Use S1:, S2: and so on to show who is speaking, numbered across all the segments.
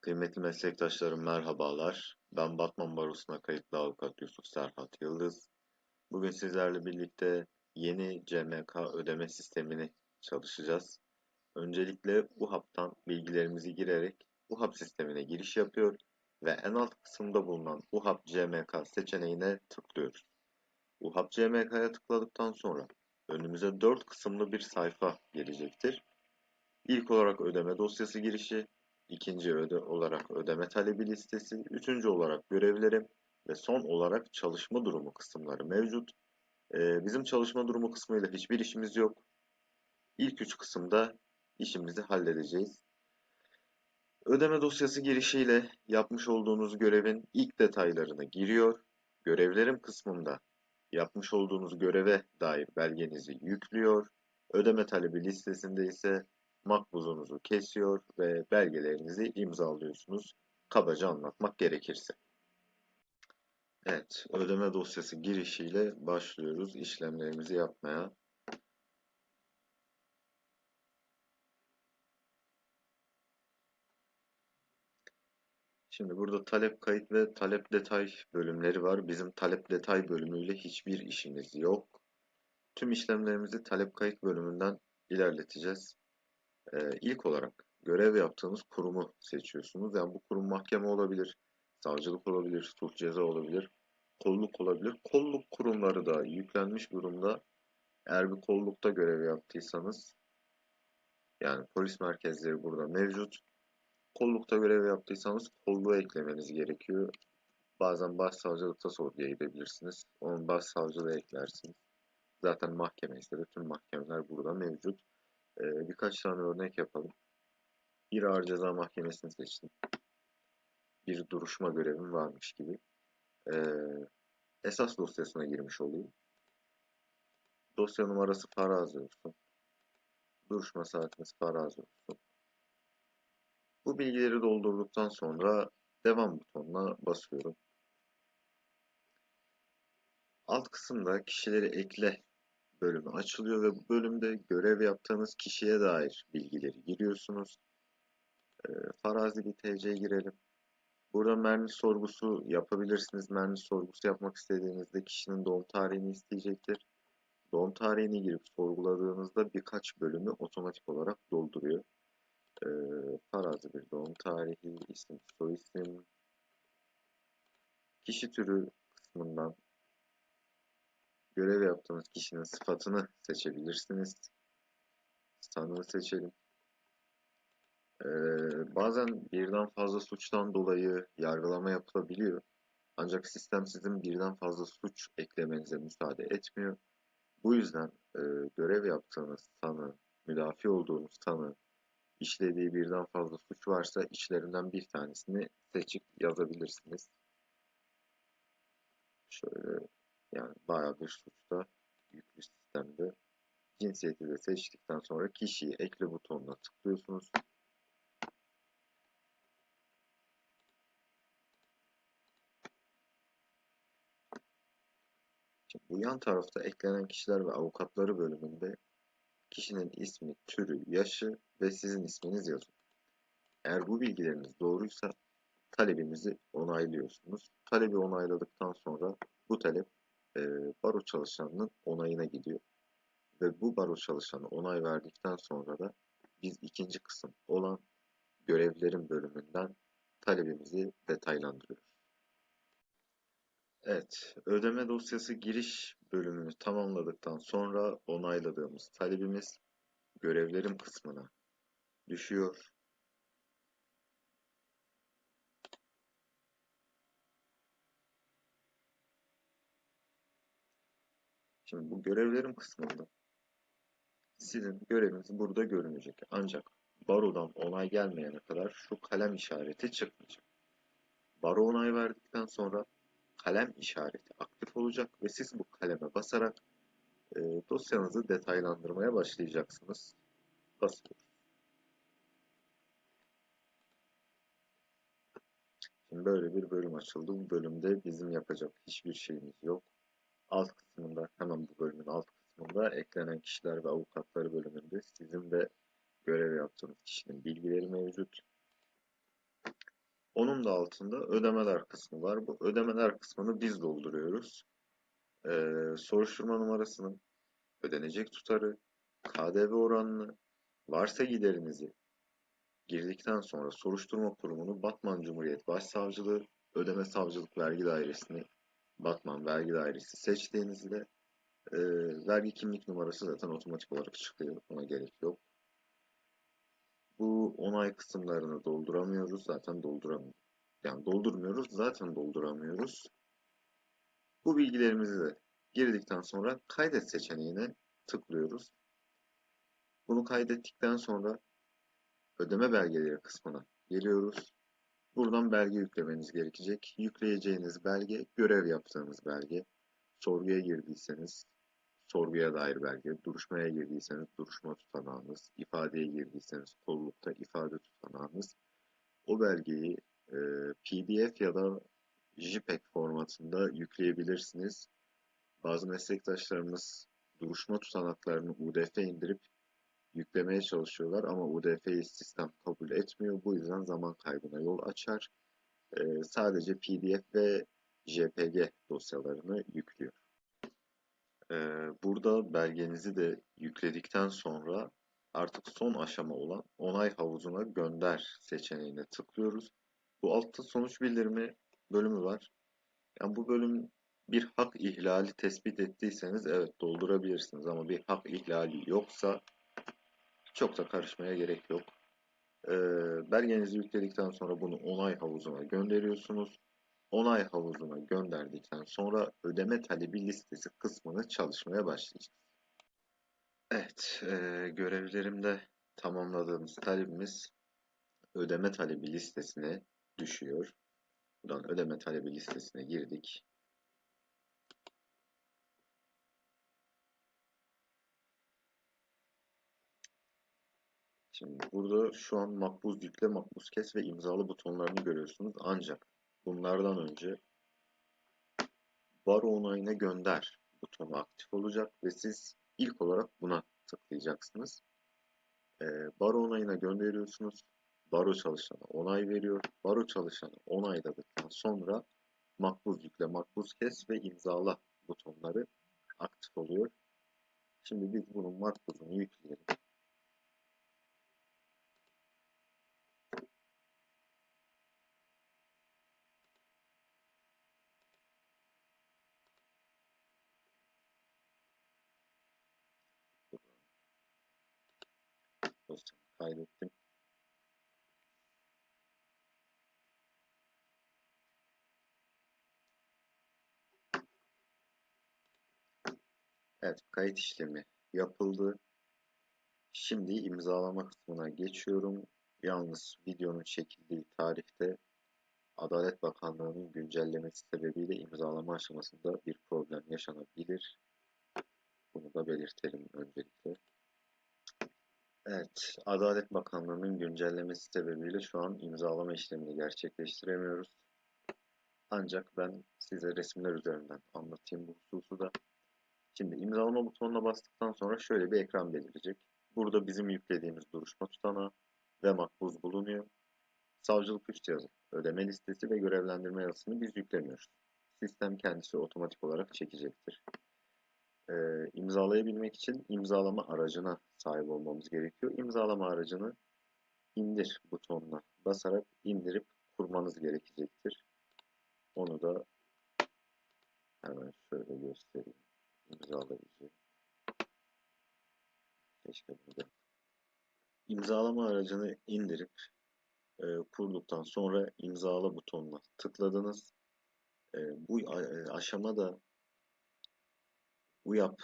S1: Kıymetli meslektaşlarım merhabalar. Ben Batman Barosu'na kayıtlı avukat Yusuf Serhat Yıldız. Bugün sizlerle birlikte yeni CMK ödeme sistemini çalışacağız. Öncelikle UHAP'tan bilgilerimizi girerek UHAP sistemine giriş yapıyor ve en alt kısımda bulunan UHAP CMK seçeneğine tıklıyoruz. UHAP CMK'ya tıkladıktan sonra önümüze 4 kısımlı bir sayfa gelecektir. İlk olarak ödeme dosyası girişi, ikinci öde olarak ödeme talebi listesi, üçüncü olarak görevlerim ve son olarak çalışma durumu kısımları mevcut. Ee, bizim çalışma durumu kısmıyla hiçbir işimiz yok. İlk üç kısımda işimizi halledeceğiz. Ödeme dosyası girişiyle yapmış olduğunuz görevin ilk detaylarını giriyor. Görevlerim kısmında yapmış olduğunuz göreve dair belgenizi yüklüyor. Ödeme talebi listesinde ise makbuzunuzu kesiyor ve belgelerinizi imzalıyorsunuz. Kabaca anlatmak gerekirse. Evet, ödeme dosyası girişiyle başlıyoruz işlemlerimizi yapmaya. Şimdi burada talep kayıt ve talep detay bölümleri var. Bizim talep detay bölümüyle hiçbir işimiz yok. Tüm işlemlerimizi talep kayıt bölümünden ilerleteceğiz. Ee, ilk olarak görev yaptığınız kurumu seçiyorsunuz. Yani bu kurum mahkeme olabilir, savcılık olabilir, sulh ceza olabilir, kolluk olabilir. Kolluk kurumları da yüklenmiş durumda. Eğer bir kollukta görev yaptıysanız yani polis merkezleri burada mevcut. Kollukta görev yaptıysanız kolluğu eklemeniz gerekiyor. Bazen başsavcılıkta sorguya gidebilirsiniz. Onun başsavcılığı eklersiniz. Zaten mahkeme ise de tüm mahkemeler burada mevcut. Ee, birkaç tane örnek yapalım. Bir ağır ceza mahkemesini seçtim. Bir duruşma görevim varmış gibi. Ee, esas dosyasına girmiş olayım. Dosya numarası farazi olsun. Duruşma saatiniz farazi olsun. Bu bilgileri doldurduktan sonra devam butonuna basıyorum. Alt kısımda kişileri ekle bölümü açılıyor ve bu bölümde görev yaptığınız kişiye dair bilgileri giriyorsunuz. E, farazi bir TC girelim. Burada mermi sorgusu yapabilirsiniz. Mermi sorgusu yapmak istediğinizde kişinin doğum tarihini isteyecektir. Doğum tarihini girip sorguladığınızda birkaç bölümü otomatik olarak dolduruyor. E, farazi bir doğum tarihi, isim, soyisim, kişi türü kısmından görev yaptığınız kişinin sıfatını seçebilirsiniz. Tanımı seçelim. Ee, bazen birden fazla suçtan dolayı yargılama yapılabiliyor. Ancak sistem sizin birden fazla suç eklemenize müsaade etmiyor. Bu yüzden e, görev yaptığınız tanı, müdafi olduğunuz tanı, işlediği birden fazla suç varsa içlerinden bir tanesini seçip yazabilirsiniz. Şöyle yani bayağı bir suçta yüklü sistemde. Cinsiyeti de seçtikten sonra kişiyi ekle butonuna tıklıyorsunuz. Şimdi bu yan tarafta eklenen kişiler ve avukatları bölümünde kişinin ismi, türü, yaşı ve sizin isminiz yazıyor. Eğer bu bilgileriniz doğruysa talebimizi onaylıyorsunuz. Talebi onayladıktan sonra bu talep e, baro çalışanının onayına gidiyor. Ve bu baro çalışanı onay verdikten sonra da biz ikinci kısım olan görevlerin bölümünden talebimizi detaylandırıyoruz. Evet, ödeme dosyası giriş bölümünü tamamladıktan sonra onayladığımız talebimiz görevlerim kısmına düşüyor. Şimdi bu görevlerim kısmında sizin göreviniz burada görünecek. Ancak barodan onay gelmeyene kadar şu kalem işareti çıkmayacak. Baro onay verdikten sonra kalem işareti aktif olacak ve siz bu kaleme basarak e, dosyanızı detaylandırmaya başlayacaksınız. Basıyoruz. Şimdi böyle bir bölüm açıldı. Bu bölümde bizim yapacak hiçbir şeyimiz yok alt kısmında hemen bu bölümün alt kısmında eklenen kişiler ve avukatları bölümünde sizin de görev yaptığınız kişinin bilgileri mevcut. Onun da altında ödemeler kısmı var. Bu ödemeler kısmını biz dolduruyoruz. Ee, soruşturma numarasını, ödenecek tutarı, KDV oranını, varsa giderinizi girdikten sonra soruşturma kurumunu Batman Cumhuriyet Başsavcılığı Ödeme Savcılık Vergi Dairesi'ni Batman Vergi Dairesi seçtiğinizde e, vergi kimlik numarası zaten otomatik olarak çıkıyor. Buna gerek yok. Bu onay kısımlarını dolduramıyoruz. Zaten dolduramıyoruz. Yani doldurmuyoruz. Zaten dolduramıyoruz. Bu bilgilerimizi de girdikten sonra kaydet seçeneğine tıklıyoruz. Bunu kaydettikten sonra ödeme belgeleri kısmına geliyoruz. Buradan belge yüklemeniz gerekecek. Yükleyeceğiniz belge görev yaptığınız belge. Sorguya girdiyseniz sorguya dair belge, duruşmaya girdiyseniz duruşma tutanağınız, ifadeye girdiyseniz kollukta ifade tutanağınız. O belgeyi e, PDF ya da JPEG formatında yükleyebilirsiniz. Bazı meslektaşlarımız duruşma tutanaklarını UDF indirip yüklemeye çalışıyorlar ama UDF'yi sistem kabul etmiyor. Bu yüzden zaman kaybına yol açar. Ee, sadece PDF ve JPG dosyalarını yüklüyor. Ee, burada belgenizi de yükledikten sonra artık son aşama olan onay havuzuna gönder seçeneğine tıklıyoruz. Bu altta sonuç bildirimi bölümü var. Yani bu bölüm bir hak ihlali tespit ettiyseniz evet doldurabilirsiniz ama bir hak ihlali yoksa çok da karışmaya gerek yok. Ee, belgenizi yükledikten sonra bunu onay havuzuna gönderiyorsunuz. Onay havuzuna gönderdikten sonra ödeme talebi listesi kısmını çalışmaya başlayacağız. Evet, e, görevlerimde tamamladığımız talebimiz ödeme talebi listesine düşüyor. Buradan ödeme talebi listesine girdik. Şimdi burada şu an makbuz yükle, makbuz kes ve imzalı butonlarını görüyorsunuz. Ancak bunlardan önce baro onayına gönder butonu aktif olacak ve siz ilk olarak buna tıklayacaksınız. Ee, baro onayına gönderiyorsunuz. Baro çalışanı onay veriyor. Baro çalışanı onayladıktan sonra makbuz yükle, makbuz kes ve imzala butonları aktif oluyor. Şimdi biz bunun makbuzunu yükleyelim. Dosyamı kaydettim. Evet, kayıt işlemi yapıldı. Şimdi imzalama kısmına geçiyorum. Yalnız videonun çekildiği tarihte Adalet Bakanlığı'nın güncellemesi sebebiyle imzalama aşamasında bir problem yaşanabilir. Bunu da belirtelim öncelikle. Evet, Adalet Bakanlığı'nın güncellemesi sebebiyle şu an imzalama işlemini gerçekleştiremiyoruz. Ancak ben size resimler üzerinden anlatayım bu hususu da. Şimdi imzalama butonuna bastıktan sonra şöyle bir ekran belirecek. Burada bizim yüklediğimiz duruşma tutanağı ve makbuz bulunuyor. Savcılık üst yazı, ödeme listesi ve görevlendirme yazısını biz yüklemiyoruz. Sistem kendisi otomatik olarak çekecektir. Ee, imzalayabilmek için imzalama aracına sahip olmamız gerekiyor. İmzalama aracını indir butonuna basarak indirip kurmanız gerekecektir. Onu da hemen şöyle göstereyim. İmzalayıcı. Keşke bunu da. İmzalama aracını indirip e, kurduktan sonra imzala butonuna tıkladınız. E, bu aşamada UYAP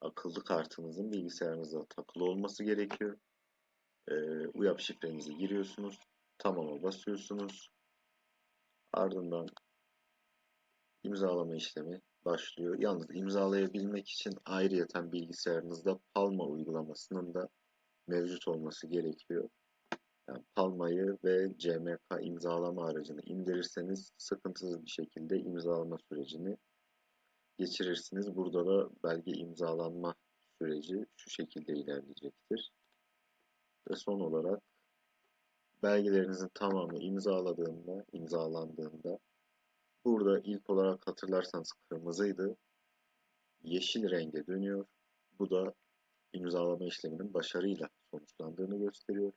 S1: akıllı kartınızın bilgisayarınıza takılı olması gerekiyor. E, UYAP şifrenizi giriyorsunuz. Tamam'a basıyorsunuz. Ardından imzalama işlemi başlıyor. Yalnız imzalayabilmek için ayrıyeten bilgisayarınızda Palma uygulamasının da mevcut olması gerekiyor. Yani Palma'yı ve CMK imzalama aracını indirirseniz sıkıntısız bir şekilde imzalama sürecini geçirirsiniz. Burada da belge imzalanma süreci şu şekilde ilerleyecektir. Ve son olarak belgelerinizin tamamı imzaladığında, imzalandığında burada ilk olarak hatırlarsanız kırmızıydı. Yeşil renge dönüyor. Bu da imzalama işleminin başarıyla sonuçlandığını gösteriyor.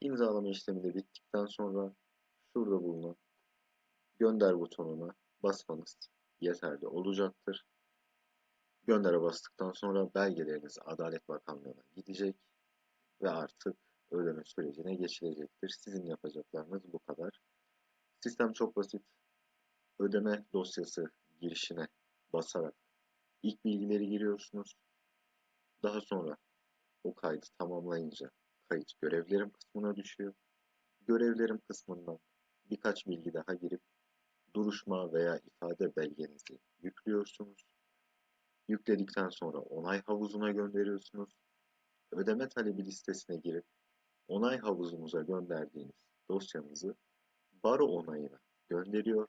S1: İmzalama işlemi de bittikten sonra şurada bulunan gönder butonuna basmanız yeterli olacaktır. Göndere bastıktan sonra belgeleriniz Adalet Bakanlığı'na gidecek ve artık ödeme sürecine geçilecektir. Sizin yapacaklarınız bu kadar. Sistem çok basit. Ödeme dosyası girişine basarak ilk bilgileri giriyorsunuz. Daha sonra o kaydı tamamlayınca kayıt görevlerim kısmına düşüyor. Görevlerim kısmından birkaç bilgi daha girip duruşma veya ifade belgenizi yüklüyorsunuz. Yükledikten sonra onay havuzuna gönderiyorsunuz. Ödeme talebi listesine girip onay havuzumuza gönderdiğiniz dosyanızı baro onayına gönderiyor.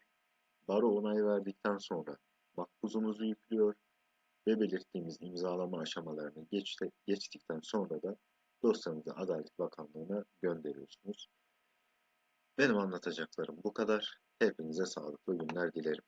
S1: Baro onay verdikten sonra makbuzunuzu yüklüyor ve belirttiğimiz imzalama aşamalarını geçti, geçtikten sonra da dosyanızı Adalet Bakanlığı'na gönderiyorsunuz. Benim anlatacaklarım bu kadar. Hepinize sağlıklı günler dilerim.